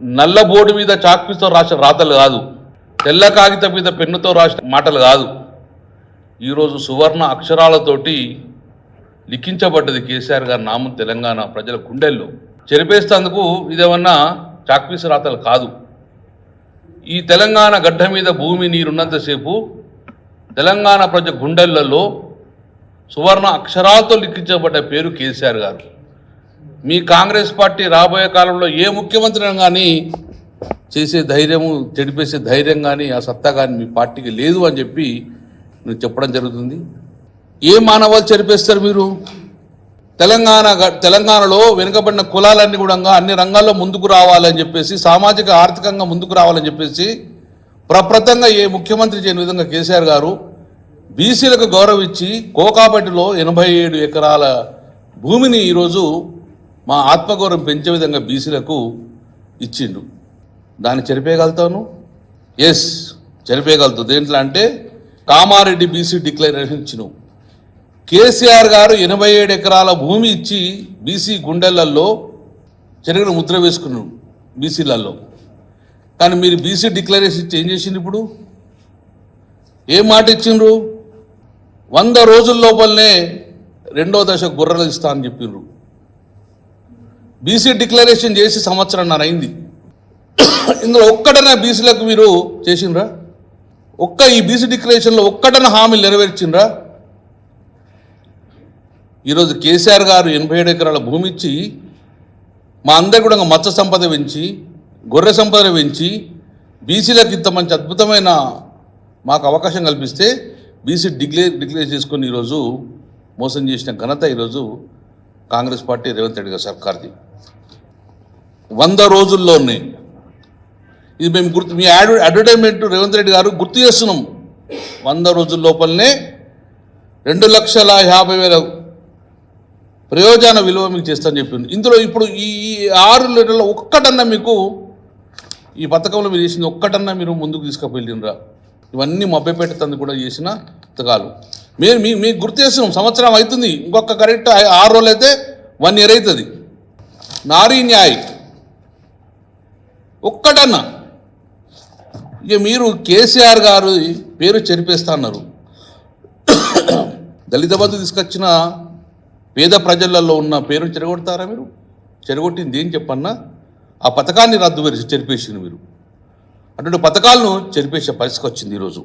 నల్ల బోర్డు మీద చాక్పీస్తో రాసిన రాతలు కాదు. తెల్ల కాగితం మీద పెన్నుతో రాసిన మాటలు కాదు. ఈరోజు సువర్ణ అక్షరాలతోటి లిఖించబడ్డది కేసీఆర్ గారి నామం తెలంగాణ ప్రజల గుండెల్లో. చెరిపేస్తేందుకు ఇదేమన్నా చాక్పీస్ రాతలు కాదు. ఈ తెలంగాణ గడ్డ మీద భూమి నీరున్నంతసేపు తెలంగాణ ప్రజ గుండెలలో సువర్ణ అక్షరాలతో లిఖించబడ్డ పేరు కేసీఆర్ గారు. మీ కాంగ్రెస్ పార్టీ రాబోయే కాలంలో ఏ ముఖ్యమంత్రి కానీ చేసే ధైర్యము చెడిపేసే ధైర్యం కానీ ఆ సత్తా కానీ మీ పార్టీకి లేదు అని చెప్పి నేను చెప్పడం జరుగుతుంది. ఏ మానవాలు చెరిపేస్తారు మీరు? తెలంగాణ గ- తెలంగాణలో వెనుకబడిన కులాలన్నీ కూడా అన్ని రంగాల్లో ముందుకు రావాలని చెప్పేసి సామాజిక ఆర్థికంగా ముందుకు రావాలని చెప్పేసి ప్రప్రతంగా ఏ ముఖ్యమంత్రి చేయని విధంగా కేసీఆర్ గారు బీసీలకు గౌరవ ఇచ్చి కోకాపేటలో ఎనభై ఏడు ఎకరాల భూమిని ఈరోజు మా ఆత్మగౌరవం పెంచే విధంగా బీసీలకు ఇచ్చిండు. దాన్ని చెరిపేయగలుగుతాను? ఎస్ చెరిపేయగలుగుతావు దేంట్లో అంటే కామారెడ్డి బీసీ డిక్లరేషన్ ఇచ్చినావు కేసీఆర్ గారు ఎనభై ఏడు ఎకరాల భూమి ఇచ్చి బీసీ గుండెలల్లో చెరుగుడు ముద్ర వేసుకున్నాడు బీసీలలో కానీ మీరు బీసీ డిక్లరేషన్ చేంజ్ చేసింది ఇప్పుడు? ఏం మాట ఇచ్చిండ్రు? వంద రోజుల లోపలనే రెండో దశ గుర్రలు ఇస్తా అని చెప్పిండ్రు బీసీ డిక్లరేషన్ చేసి సంవత్సరంన్నర అయింది. ఇందులో ఒక్కటనే బీసీలకు మీరు చేసిండ్రా? ఒక్క ఈ బీసీ డిక్లరేషన్లో ఒక్కటన హామీలు నెరవేర్చిండ్రా? ఈరోజు కేసీఆర్ గారు ఎనభై ఏడు ఎకరాల భూమి ఇచ్చి మా అందరు కూడా మత్స్య సంపద పెంచి గొర్రె సంపద పెంచి బీసీలకు ఇంత మంచి అద్భుతమైన మాకు అవకాశం కల్పిస్తే బీసీ డిక్లేర్ డిక్లేర్ చేసుకొని ఈరోజు మోసం చేసిన ఘనత ఈరోజు కాంగ్రెస్ పార్టీ రేవంత్ రెడ్డి గారి సర్కార్ది. వంద రోజుల్లోనే. ఇది మేము గుర్తు మీ యాడ్ అడ్వర్టైజ్మెంట్ రేవంత్ రెడ్డి గారు గుర్తు చేస్తున్నాం. వంద రోజుల లోపలనే రెండు లక్షల యాభై వేల ప్రయోజన విలువ మీకు చేస్తాను చెప్పింది ఇందులో ఇప్పుడు ఈ ఆరు నెలల్లో ఒక్కటన్నా మీకు ఈ పథకంలో మీరు చేసింది ఒక్కటన్నా మీరు ముందుకు తీసుకుపోయిండ్రా ఇవన్నీ మభ్యపెట్టేందుకు కూడా చేసిన పథకాలు. మీరు మీ మీకు గుర్తు చేస్తున్నాం సంవత్సరం అవుతుంది. ఇంకొక కరెక్ట్ ఆరు రోజులు అయితే వన్ ఇయర్ అవుతుంది. నారీ న్యాయ్. ఒక్కటన్నా. ఇక మీరు కేసీఆర్ గారు పేరు చెరిపేస్తా అన్నారు. దళిత బంధు తీసుకొచ్చిన పేద ప్రజలలో ఉన్న పేరును చెరగొడతారా మీరు? చెరగొట్టింది ఏం చెప్పన్నా? ఆ పథకాన్ని రద్దు చేసి చెరిపేసింది మీరు. అటువంటి పథకాలను చెరిపేసే పరిస్థితి వచ్చింది ఈరోజు.